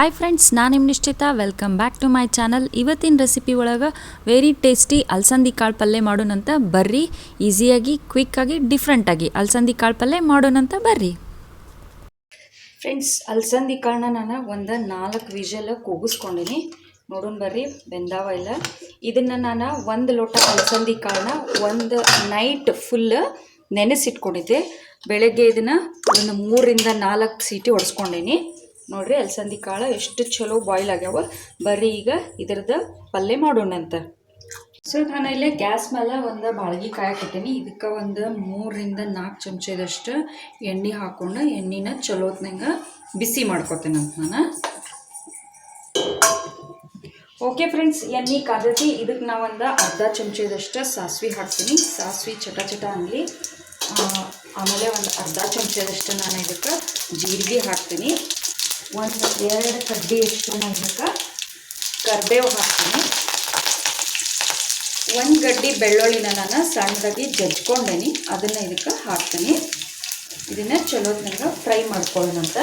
Hi friends ನಾನು ನಿಮ್ಮ Nishchita. Welcome back to my channel ಇವತ್ತಿನ ರೆಸಿಪಿ ಒಳಗೆ ವೆರಿ ಟೇಸ್ಟಿ ಅಲಸಂದಿ ಕಾಳು ಪಲ್ಯ ಮಾಡೋಣಂತ ಬರ್ರಿ. ಈಸಿಯಾಗಿ ಕ್ವಿಕ್ಕಾಗಿ ಡಿಫ್ರೆಂಟಾಗಿ ಅಲಸಂದಿ ಕಾಳು ಪಲ್ಯ ಮಾಡೋಣಂತ ಬರ್ರಿ. ಫ್ರೆಂಡ್ಸ್ ಅಲಸಂದಿ ಕಾಳನ್ನ ನಾನು ಒಂದು ನಾಲ್ಕು ವಿಷಲ್ ಕೂಗಿಸ್ಕೊಂಡಿನಿ. ನೋಡೋಣ ಬರ್ರಿ, ಬೆಂದಾವ ಇಲ್ಲ. ಇದನ್ನು ನಾನು ಒಂದು ಲೋಟ ಅಲಸಂದಿ ಕಾಳನ್ನ ಒಂದು ನೈಟ್ ಫುಲ್ ನೆನೆಸಿಟ್ಕೊಂಡಿದ್ದೆ. ಬೆಳಗ್ಗೆ ಇದನ್ನು ಒಂದು ಮೂರಿಂದ ನಾಲ್ಕು ಸೀಟಿ ಹೊಡ್ಸ್ಕೊಂಡೀನಿ ನೋಡ್ರಿ ಅಲಸಂದಿ ಕಾಳು ಎಷ್ಟು ಚಲೋ ಬಾಯ್ಲ್ ಆಗ್ಯಾವ. ಬರ್ರಿ ಈಗ ಇದ್ರದ್ದು ಪಲ್ಯ ಮಾಡೋಣಂತ ಸೊ ನಾನು ಇಲ್ಲೇ ಗ್ಯಾಸ್ ಮೇಲೆ ಒಂದು ಬಾಳ್ಗಿ ಕಾಯಕತ್ತೀನಿ ಇದಕ್ಕೆ ಒಂದು ಮೂರರಿಂದ ನಾಲ್ಕು ಚಮಚದಷ್ಟು ಎಣ್ಣೆ ಹಾಕ್ಕೊಂಡು ಎಣ್ಣೆನ ಚಲೋತ್ನಂಗೆ ಬಿಸಿ ಮಾಡ್ಕೊತೇನಂತ ನಾನು. ಓಕೆ ಫ್ರೆಂಡ್ಸ್ ಎಣ್ಣೆ ಕಾದತಿ. ಇದಕ್ಕೆ ನಾವು ಒಂದು ಅರ್ಧ ಚಮಚದಷ್ಟು ಸಾಸಿವೆ ಹಾಕ್ತೀನಿ. ಸಾಸಿವೆ ಚಟ ಚಟ ಅನ್ನಲಿ ಆಮೇಲೆ ಒಂದು ಅರ್ಧ ಚಮಚದಷ್ಟು ನಾನು ಇದಕ್ಕೆ ಜೀರಿಗೆ ಹಾಕ್ತೀನಿ. ಒಂದು ಎರಡು ನಾನು ಇದಕ್ಕೆ ಕರ್ಬೇವು ಹಾಕ್ತೀನಿ. ಒಂದು ಗಡ್ಡಿ ಬೆಳ್ಳುಳ್ಳಿನ ನಾನು ಸಣ್ಣದಾಗಿ ಜಜ್ಕೊಂಡೇನಿ. ಅದನ್ನು ಇದಕ್ಕೆ ಹಾಕ್ತೀನಿ. ಇದನ್ನು ಚಲೋತ್ನಾಗ ಫ್ರೈ ಮಾಡ್ಕೊಳ್ಳೋಣಂತ.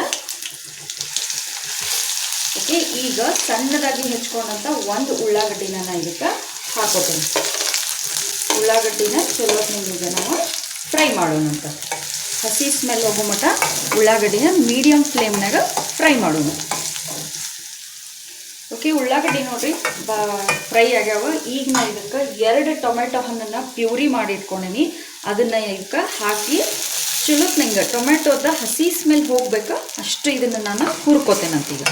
ಓಕೆ, ಈಗ ಸಣ್ಣದಾಗಿ ಹೆಚ್ಕೊಂಡಂಥ ಒಂದು ಉಳ್ಳಾಗಡ್ಡಿನ ನಾನು ಇದಕ್ಕೆ ಹಾಕೋತೀನಿ. ಉಳ್ಳಾಗಡ್ಡಿನ ಚಲೋತ್ನಾಗ ಈಗ ನಾವು ಫ್ರೈ ಮಾಡೋಣಂತ. ಹಸಿ ಸ್ಮೆಲ್ ಹೋಗೋ ಮಟ್ಟ ಉಳ್ಳಾಗಡ್ಡಿನ ಮೀಡಿಯಮ್ ಫ್ಲೇಮ್ನಾಗ ಫ್ರೈ ಮಾಡೋಣ. ಓಕೆ ಉಳ್ಳಾಗಡ್ಡಿ ನೋಡಿರಿ ಫ್ರೈ ಆಗ್ಯಾವ. ಈಗ ನಾ ಇದಕ್ಕೆ ಎರಡು ಟೊಮೆಟೊ ಹಣ್ಣನ್ನು ಪ್ಯೂರಿ ಮಾಡಿ ಇಟ್ಕೊಂಡಿನಿ. ಅದನ್ನು ಇದಕ್ಕೆ ಹಾಕಿ ಚಲೋತ್ನಂಗೆ ಟೊಮೆಟೊದ ಹಸಿ ಸ್ಮೆಲ್ ಹೋಗ್ಬೇಕು, ಅಷ್ಟು ಇದನ್ನು ನಾನು ಹುರ್ಕೋತೇನಂತೀಗ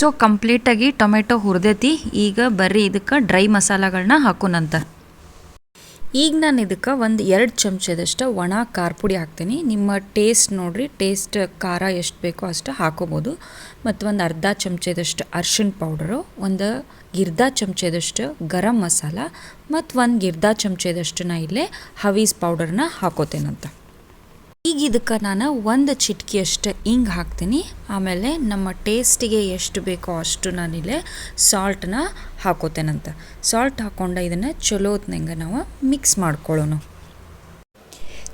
ಸೊ ಕಂಪ್ಲೀಟಾಗಿ ಟೊಮೆಟೊ ಹುರಿದೈತಿ. ಈಗ ಬರ್ರಿ ಇದಕ್ಕೆ ಡ್ರೈ ಮಸಾಲಗಳನ್ನ ಹಾಕೋಣಂತ. ಈಗ ನಾನು ಇದಕ್ಕೆ ಒಂದು ಎರಡು ಚಮಚದಷ್ಟು ಒಣ ಖಾರ ಪುಡಿ ಹಾಕ್ತೀನಿ. ನಿಮ್ಮ ಟೇಸ್ಟ್ ನೋಡಿರಿ ಟೇಸ್ಟ್ ಖಾರ ಎಷ್ಟು ಬೇಕೋ ಅಷ್ಟು ಹಾಕೋಬೋದು. ಮತ್ತು ಒಂದು ಅರ್ಧ ಚಮಚದಷ್ಟು ಅರ್ಶಿಣ ಪೌಡರು ಒಂದು ಗಿರ್ದ ಚಮಚದಷ್ಟು ಗರಂ ಮಸಾಲ, ಮತ್ತು ಒಂದು ಗಿರ್ದ ಚಮಚದಷ್ಟು ನಾ ಇಲ್ಲೇ ಹವೀಸ್ ಪೌಡರ್ನ ಹಾಕೋತೇನಂತ. ಈಗ ಇದಕ್ಕೆ ನಾನು ಒಂದು ಚಿಟಕಿಯಷ್ಟು ಹಿಂಗೆ ಹಾಕ್ತೀನಿ. ಆಮೇಲೆ ನಮ್ಮ ಟೇಸ್ಟಿಗೆ ಎಷ್ಟು ಬೇಕೋ ಅಷ್ಟು ನಾನಿಲ್ಲೇ ಸಾಲ್ಟನ್ನ ಹಾಕೋತೇನಂತ. ಸಾಲ್ಟ್ ಹಾಕ್ಕೊಂಡು ಇದನ್ನು ಚಲೋತ್ನಂಗೆ ನಾವು ಮಿಕ್ಸ್ ಮಾಡ್ಕೊಳ್ಳೋಣ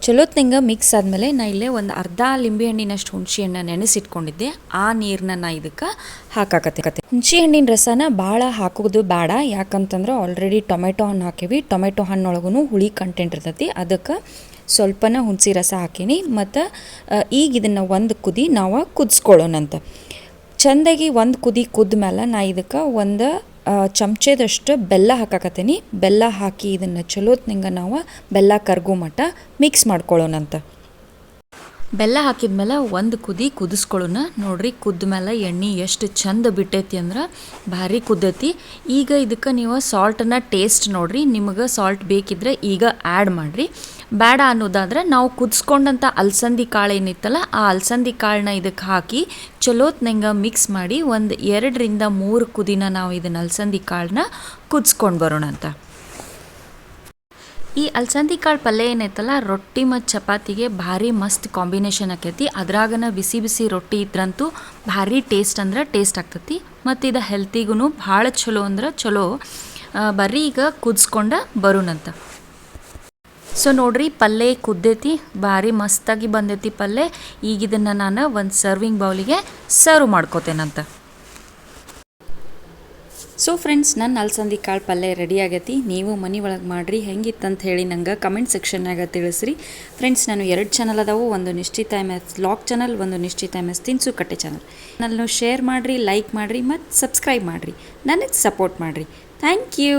ಚಲೋತ್ನಂಗೆ ಮಿಕ್ಸ್ ಆದಮೇಲೆ ನಾ ಇಲ್ಲೇ ಒಂದು ಅರ್ಧ ಲಿಂಬೆಹಣ್ಣಿನಷ್ಟು ಹುಣಸಿಹಣ್ಣ ನೆನೆಸಿಟ್ಕೊಂಡಿದ್ದೆ. ಆ ನೀರನ್ನ ನಾ ಇದಕ್ಕೆ ಹಾಕಾಕತ್ತೆ. ಕತೆ ಹುಣಸೆ ಹಣ್ಣಿನ ರಸನ ಭಾಳ ಹಾಕೋದು ಬೇಡ ಯಾಕಂತಂದ್ರೆ ಆಲ್ರೆಡಿ ಟೊಮೆಟೊ ಹಣ್ಣು ಹಾಕೀವಿ. ಟೊಮೆಟೊ ಹಣ್ಣೊಳಗೂ ಹುಳಿ ಕಂಟೆಂಟ್ ಇರ್ತೈತಿ. ಅದಕ್ಕೆ ಸ್ವಲ್ಪನ ಹುಣಸೆ ರಸ ಹಾಕೀನಿ. ಮತ್ತು ಈಗ ಇದನ್ನು ಒಂದು ಕುದಿ ನಾವು ಕುದಿಸ್ಕೊಳ್ಳೋಣಂತ ಚೆಂದಾಗಿ ಒಂದು ಕುದಿ ಕುದ್ದ ಮೇಲೆ ನಾ ಇದಕ್ಕೆ ಒಂದು ಚಮಚದಷ್ಟು ಬೆಲ್ಲ ಹಾಕಾಕತ್ತೀನಿ. ಬೆಲ್ಲ ಹಾಕಿ ಇದನ್ನು ಚಲೋತ್ನಿಂಗ ನಾವು ಬೆಲ್ಲ ಕರ್ಗೋ ಮಟ್ಟ ಮಿಕ್ಸ್ ಮಾಡ್ಕೊಳ್ಳೋಣಂತ ಬೆಲ್ಲ ಹಾಕಿದ್ಮೇಲೆ ಒಂದು ಕುದಿ ಕುದಿಸ್ಕೊಳ್ಳೋಣ. ನೋಡ್ರಿ, ಕುದ್ದ ಮೇಲೆ ಎಣ್ಣೆ ಎಷ್ಟು ಚಂದ ಬಿಟ್ಟೈತಿ ಅಂದ್ರೆ ಭಾರಿ ಕುದ್ದೈತಿ. ಈಗ ಇದಕ್ಕೆ ನೀವು ಸಾಲ್ಟನ್ನ ಟೇಸ್ಟ್ ನೋಡ್ರಿ, ನಿಮಗೆ ಸಾಲ್ಟ್ ಬೇಕಿದ್ರೆ ಈಗ ಆ್ಯಡ್ ಮಾಡಿರಿ. ಬೇಡ ಅನ್ನೋದಾದ್ರೆ ನಾವು ಕುದಿಸ್ಕೊಂಡಂಥ ಅಲಸಂದಿ ಕಾಳು ಏನಿತ್ತಲ್ಲ, ಆ ಅಲಸಂದಿ ಕಾಳನ್ನ ಇದಕ್ಕೆ ಹಾಕಿ ಚಲೋತ್ನಂಗೆ ಮಿಕ್ಸ್ ಮಾಡಿ ಒಂದು ಎರಡರಿಂದ ಮೂರು ಕುದಿನ ನಾವು ಇದನ್ನು ಅಲಸಂದಿ ಕಾಳನ್ನ ಕುದಿಸ್ಕೊಂಡು ಬರೋಣ ಅಂತ ಈ ಅಲ್ಸಂದಿ ಕಾಳು ಪಲ್ಯ ಏನೈತಲ್ಲ, ರೊಟ್ಟಿ ಮತ್ತು ಚಪಾತಿಗೆ ಭಾರಿ ಮಸ್ತ್ ಕಾಂಬಿನೇಷನ್ ಆಕೈತಿ. ಅದ್ರಾಗನ ಬಿಸಿ ಬಿಸಿ ರೊಟ್ಟಿ ಇದ್ರಂತೂ ಭಾರಿ ಟೇಸ್ಟ್ ಅಂದ್ರೆ ಟೇಸ್ಟ್ ಆಗ್ತೈತಿ. ಮತ್ತು ಇದು ಹೆಲ್ತಿಗೂ ಭಾಳ ಚಲೋ ಅಂದ್ರೆ ಚಲೋ ಬರ್ರಿ ಈಗ ಕುದಿಸ್ಕೊಂಡ ಬರೋಣಂತ ಸೊ ನೋಡ್ರಿ, ಪಲ್ಯ ಕುದ್ದೈತಿ, ಭಾರಿ ಮಸ್ತಾಗಿ ಬಂದೈತಿ ಪಲ್ಯ. ಈಗ ಇದನ್ನು ನಾನು ಒಂದು ಸರ್ವಿಂಗ್ ಬೌಲಿಗೆ ಸರ್ವ್ ಮಾಡ್ಕೋತೇನಂತ. ಸೊ ಫ್ರೆಂಡ್ಸ್ ನನ್ನ ಅಲಸಂದಿ ಕಾಳು ಪಲ್ಯ ರೆಡಿ ಆಗೈತಿ. ನೀವು ಮನೆ ಒಳಗೆ ಮಾಡಿರಿ, ಹೆಂಗಿತ್ತಂತ ಹೇಳಿ ನಂಗೆ ಕಮೆಂಟ್ ಸೆಕ್ಷನ್ನಾಗ ತಿಳಿಸ್ರಿ. ಫ್ರೆಂಡ್ಸ್ ನಾನು ಎರಡು ಚಾನಲ್ ಅದಾವು, ಒಂದು ನಿಶ್ಚಿತ ಎಂ ಎಸ್ ಲಾಗ್ ಚಾನಲ್ ಒಂದು ನಿಶ್ಚಿತ ಎಂ ಎಸ್ ತಿನ್ಸು ಕಟ್ಟೆ ಚಾನಲ್ ನನ್ನನ್ನು ಶೇರ್ ಮಾಡಿರಿ ಲೈಕ್ ಮಾಡಿರಿ ಮತ್ತು ಸಬ್ಸ್ಕ್ರೈಬ್ ಮಾಡಿರಿ. ನನಗೆ ಸಪೋರ್ಟ್ ಮಾಡಿರಿ. Thank you